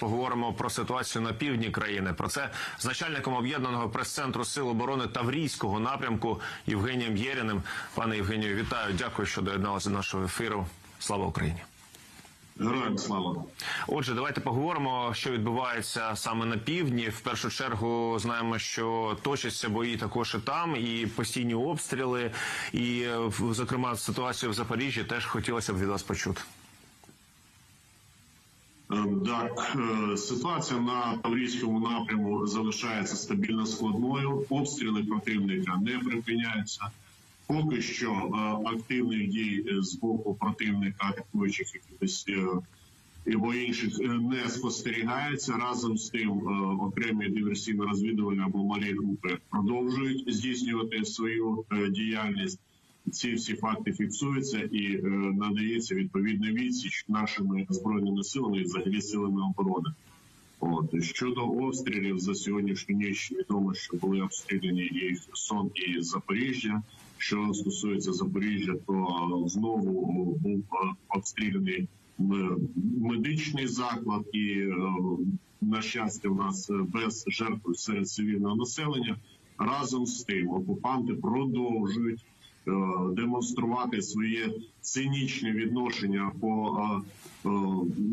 поговоримо про ситуацію на півдні країни. Про це з начальником об'єднаного прес-центру Сил оборони Таврійського напрямку Євгенієм Єріним. Пане Євгенію, вітаю. Дякую, що доєдналися до нашого ефіру. Слава Україні. Героям слава. Отже, давайте поговоримо, що відбувається саме на півдні. В першу чергу знаємо, що точаться бої також і там, і постійні обстріли, і зокрема ситуацію в Запоріжжі теж хотілося б від вас почути. Е, Так, е, ситуація на Таврійському напряму залишається стабільно складною. Обстріли противника не припиняються. Поки що е, активних дій з боку противника, атакуючих якихось або інших не спостерігається. Разом з тим окремі диверсійно-розвідувальні або малі групи продовжують здійснювати свою діяльність. Ці всі факти фіксуються і е, надається відповідна відсіч нашими збройними силами і взагалі силами оборони. От щодо обстрілів за сьогоднішню ніч відомо, що були обстріляні і Херсон, і Запоріжжя. Що стосується Запоріжжя, то е, знову був е, обстріляний медичний заклад, і е, на щастя, у нас е, без жертв серед цивільного населення. Разом з тим окупанти продовжують е, демонструвати своє цинічне відношення по е, е,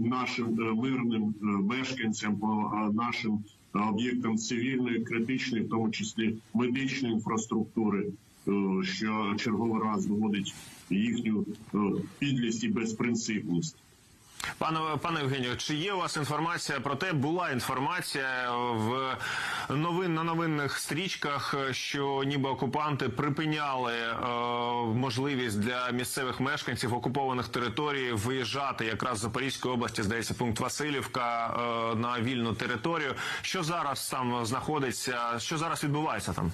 нашим е, мирним е, мешканцям, по е, нашим е, об'єктам цивільної, критичної, в тому числі медичної інфраструктури, е, що черговий раз доводить їхню е, підлість і безпринципність. Пане пане Євгенію, чи є у вас інформація про те, була інформація в новин на новинних стрічках, що ніби окупанти припиняли е, можливість для місцевих мешканців окупованих територій виїжджати якраз з Запорізької області, здається, пункт Васильівка е, на вільну територію. Що зараз там знаходиться? Що зараз відбувається там?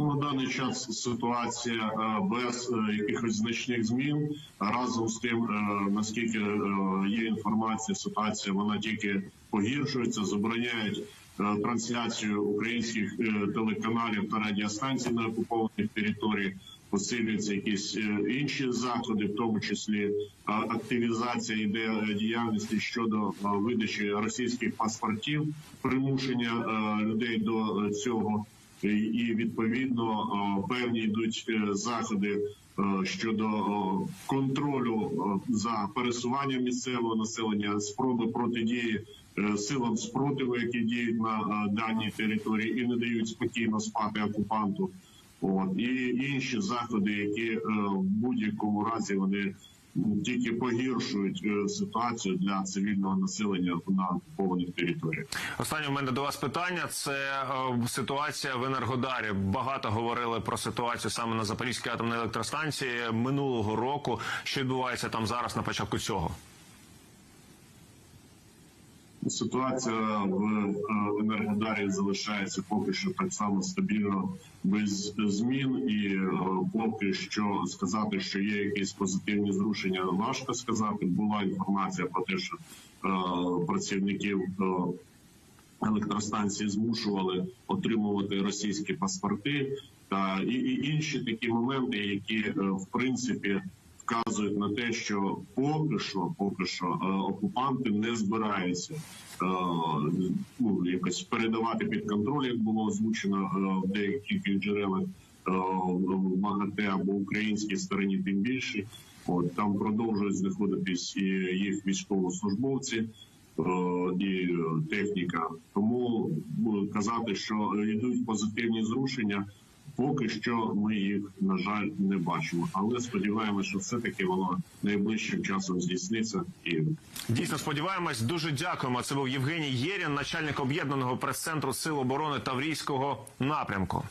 На даний час ситуація е, без е, якихось значних змін. Разом з тим, е, наскільки є інформація, ситуація вона тільки погіршується, забороняють трансляцію українських телеканалів та радіостанцій на окупованих територіях. Посилюються якісь інші заходи, в тому числі активізація іде діяльності щодо видачі російських паспортів, примушення людей до цього і- і відповідно е, певні йдуть е, заходи е, щодо е, контролю е, за пересуванням місцевого населення, спроби протидії е, силам спротиву, які діють на е, даній території і не дають спокійно спати окупанту. От і інші заходи, які е, в будь-якому разі вони тільки погіршують е, ситуацію для цивільного населення на окупованих територіях. Останнє в мене до вас питання. Це е, ситуація в Енергодарі. Багато говорили про ситуацію саме на Запорізькій атомній електростанції минулого року. Що відбувається там зараз на початку цього? Ситуація в е, Енергодарі залишається поки що так само стабільно без змін, і е, поки що сказати, що є якісь позитивні зрушення, важко сказати. Була інформація про те, що е, працівників електростанції змушували отримувати російські паспорти та і, і інші такі моменти, які в принципі вказують на те, що поки що, поки що е, окупанти не збираються е, ну, якось передавати під контроль, як було озвучено е, в деяких джерелах МАГАТЕ або українській стороні, тим більше. От там продовжують знаходитись і їх військовослужбовці і техніка. Тому казати, що йдуть позитивні зрушення. Поки що ми їх на жаль не бачимо, але сподіваємося, що все таки воно найближчим часом здійсниться і Дійсно сподіваємось. Дуже дякуємо. Це був Євгеній Єрін, начальник об'єднаного прес-центру Сил оборони Таврійського напрямку.